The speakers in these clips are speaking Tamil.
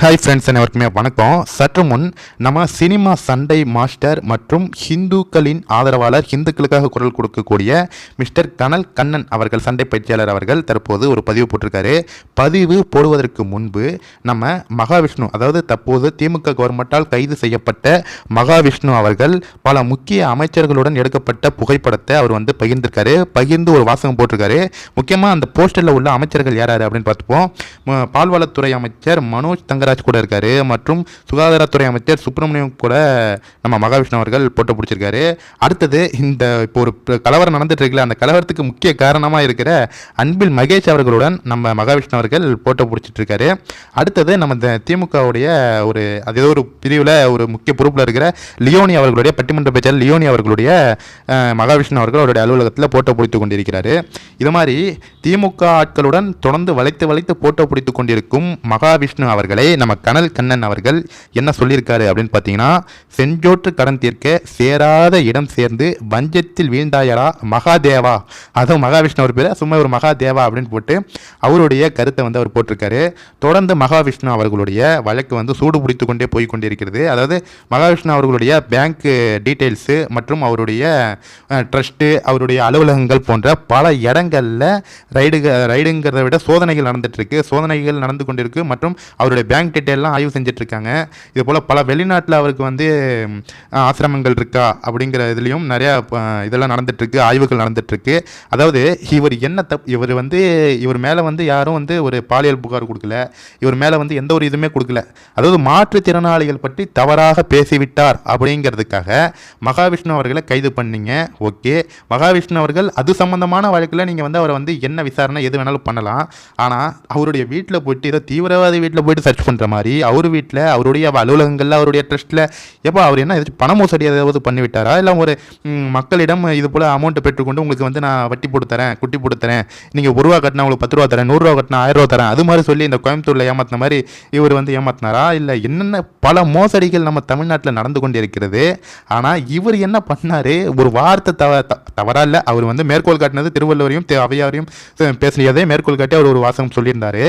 ஹாய் ஃப்ரெண்ட்ஸ் அனைவருக்குமே வணக்கம். சற்று முன் நம்ம சினிமா சண்டை மாஸ்டர் மற்றும் ஹிந்துக்களின் ஆதரவாளர் ஹிந்துக்களுக்காக குரல் கொடுக்கக்கூடிய மிஸ்டர் கனல் கண்ணன் அவர்கள் சண்டை பயிற்சியாளர் அவர்கள் தற்போது ஒரு பதிவு போட்டிருக்காரு. பதிவு போடுவதற்கு முன்பு நம்ம மகாவிஷ்ணு அதாவது தற்போது திமுக கவர்மெண்டால் கைது செய்யப்பட்ட மகாவிஷ்ணு அவர்கள் பல முக்கிய அமைச்சர்களுடன் எடுக்கப்பட்ட புகைப்படத்தை அவர் வந்து பகிர்ந்திருக்காரு. பகிர்ந்து ஒரு வாசகம் போட்டிருக்காரு. முக்கியமாக அந்த போஸ்டரில் உள்ள அமைச்சர்கள் யார் யார் அப்படின்னு பார்த்துப்போம். பால்வளத்துறை அமைச்சர் மனோஜ் தங்கராஜ் கூட இருக்காரு. மற்றும் சுகாதாரத்துறை அமைச்சர் சுப்பிரமணியம் கூட நம்ம மகாவிஷ்ணு அவர்கள் போட்டோ பிடிச்சிருக்காரு. அடுத்தது இந்த இப்போ ஒரு கலவரம் நடந்துட்டு இருக்குல்ல அந்த கலவரத்துக்கு முக்கிய காரணமாக இருக்கிற அன்பில் மகேஷ் அவர்களுடன் நம்ம மகாவிஷ்ணு அவர்கள் போட்டோ பிடிச்சிட்டு இருக்காரு. அடுத்தது நம்ம இந்த திமுகவுடைய ஒரு அது ஏதோ ஒரு பிரிவில் ஒரு முக்கிய பொறுப்பில் இருக்கிற லியோனி அவர்களுடைய பட்டிமன்ற பேச்சாளர் லியோனி அவர்களுடைய மகாவிஷ்ணு அவர்கள் அவருடைய அலுவலகத்தில் போட்டோ பிடித்து கொண்டிருக்கிறாரு. இது மாதிரி திமுக ஆட்களுடன் தொடர்ந்து வளைத்து வளைத்து போட்டோ பிடித்து கொண்டிருக்கும் மகாவிஷ்ணு அவர்களை நம்ம கனல் கண்ணன் அவர்கள் என்ன சொல்லியிருக்காரு அப்படின்னு பார்த்தீங்கன்னா செஞ்சோற்று கடன் தீர்க்க சேராத இடம் சேர்ந்து வஞ்சத்தில் வீழ்ந்தாயரா மகாதேவா. அதுவும் மகாவிஷ்ணு அவர் பேர் சும்மா ஒரு மகாதேவா அப்படின்னு போட்டு அவருடைய கருத்தை வந்து அவர் போட்டிருக்காரு. தொடர்ந்து மகாவிஷ்ணு அவர்களுடைய வழக்கு வந்து சூடு பிடித்து கொண்டே போய் கொண்டிருக்கிறது. அதாவது மகாவிஷ்ணு அவர்களுடைய பேங்க் டீட்டெயில்ஸு மற்றும் அவருடைய ட்ரஸ்ட்டு அவருடைய அலுவலகங்கள் போன்ற பல இடங்களில் ரைடுக ரைடுங்கிறத விட சோதனைகள் நடந்துட்டு இருக்கு. சோதனைகள் நடந்து கொண்டிருக்கு மற்றும் அவருடைய பேங்க் டீட்டெயிலாம் ஆய்வு செஞ்சுட்டு இருக்காங்க இது போல் பல வெளிநாட்டில் அவருக்கு வந்து ஆசிரமங்கள் இருக்கா அப்படிங்கிற இதுலேயும் நிறையா இதெல்லாம் நடந்துட்டுருக்கு ஆய்வுகள் நடந்துகிட்ருக்கு அதாவது இவர் என்ன தப் இவர் வந்து இவர் மேலே வந்து யாரும் வந்து ஒரு பாலியல் புகார் கொடுக்கல. இவர் மேலே வந்து எந்த ஒரு இதுவுமே கொடுக்கல. அதாவது மாற்றுத்திறனாளிகள் பற்றி தவறாக பேசிவிட்டார் அப்படிங்கிறதுக்காக மகாவிஷ்ணு அவர்களை கைது பண்ணீங்க. ஓகே. மகாவிஷ்ணு அவர்கள் அது சம்பந்தமான வழக்கில் நீங்கள் வந்து அவரை வந்து என்ன விசாரணை எது வேணாலும் பண்ணலாம். ஆனால் அவருடைய வீட்டில் போயிட்டு ஏதோ தீவிரவாதி வீட்டில் போயிட்டு சர்ச் அப்படின்ற மாதிரி அவர் வீட்டில் அவருடைய அலுவலகங்களில் அவருடைய ட்ரஸ்ட்டில் எப்போ அவர் என்ன ஏதாச்சும் பண மோசடி ஏதாவது பண்ணிவிட்டாரா? இல்லை ஒரு மக்களிடம் இது போல் அமௌண்ட்டை பெற்றுக்கொண்டு உங்களுக்கு வந்து நான் வட்டி போட்டு தரேன் குட்டி போட்டு தரேன் நீங்கள் ஒரு ரூபா கட்டினா உங்களுக்கு பத்து ரூபா தரேன் நூறுரூவா கட்டினா ஆயிரம் ரூபா தரேன் அது மாதிரி சொல்லி இந்த கோயம்புத்தூரில் ஏமாத்தின மாதிரி இவர் வந்து ஏமாத்தினாரா? இல்லை என்னென்ன பல மோசடிகள் நம்ம தமிழ்நாட்டில் நடந்து கொண்டிருக்கிறது. ஆனால் இவர் என்ன பண்ணார்? ஒரு வார்த்தை தவ தவறா இல்லை. அவர் வந்து மேற்கோள் காட்டினது திருவள்ளுவரையும் அவையாரையும் அஹ், மேற்கோள் காட்டி அவர் ஒரு வாசகம் சொல்லியிருந்தாரு.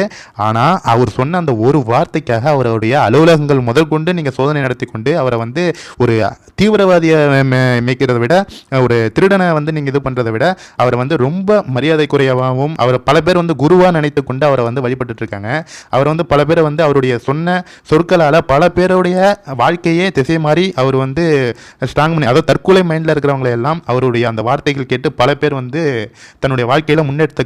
ஆனால் அவர் சொன்ன அந்த ஒரு வார்த்தை வார்த்தைக்காக அவருடைய அலுவலகங்கள் முதல் கொண்டு நீங்கள் சோதனை நடத்தி கொண்டு அவரை வந்து ஒரு தீவிரவாதியை மேய்க்கிறத மேய்க்கிறதை விட ஒரு திருடனை வந்து நீங்கள் இது பண்ணுறதை விட அவரை வந்து ரொம்ப மரியாதைக்குறையாகவும் அவரை பல பேர் வந்து குருவாக நினைத்து கொண்டு அவரை வந்து வழிபட்டுட்டு இருக்காங்க அவர் வந்து பல பேரை வந்து அவருடைய சொன்ன சொற்களால் பல பேருடைய வாழ்க்கையே திசை மாறி அவர் வந்து ஸ்ட்ராங் பண்ணி அதாவது தற்கொலை மைண்டில் இருக்கிறவங்களை எல்லாம் அவருடைய அந்த வார்த்தைகள் கேட்டு பல பேர் வந்து தன்னுடைய வாழ்க்கையில் முன்னெடுத்து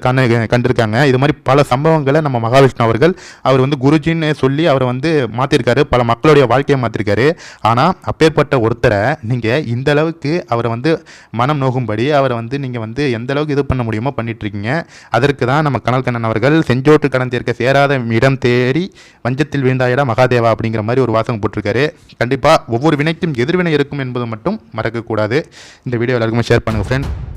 கண்டிருக்காங்க. இது மாதிரி பல சம்பவங்களை நம்ம மகாவிஷ்ணு அவர்கள் அவர் வந்து குருஜின்னு சொல்லி அவரை வந்து மாற்றிருக்காரு பல மக்களுடைய வாழ்க்கையை மாற்றிருக்காரு ஆனால் அப்பேற்பட்ட ஒருத்தரை நீங்கள் இந்த அளவுக்கு அவரை வந்து மனம் நோகும்படி அவரை வந்து நீங்கள் வந்து எந்த அளவுக்கு இது பண்ண முடியுமோ பண்ணிட்டுருக்கீங்க. அதற்கு தான் நம்ம கனல் கண்ணன் அவர்கள் செஞ்சோற்று கடந்திருக்க சேராத இடம் தேடி வஞ்சத்தில் வீழ்ந்தாயிடா மகாதேவா அப்படிங்கிற மாதிரி ஒரு வாசகம் போட்டிருக்காரு. கண்டிப்பாக ஒவ்வொரு வினைக்கும் எதிர்வினை இருக்கும் என்பது மட்டும் மறக்கக்கூடாது. இந்த வீடியோ எல்லாருக்குமே ஷேர் பண்ணுங்கள் ஃப்ரெண்ட்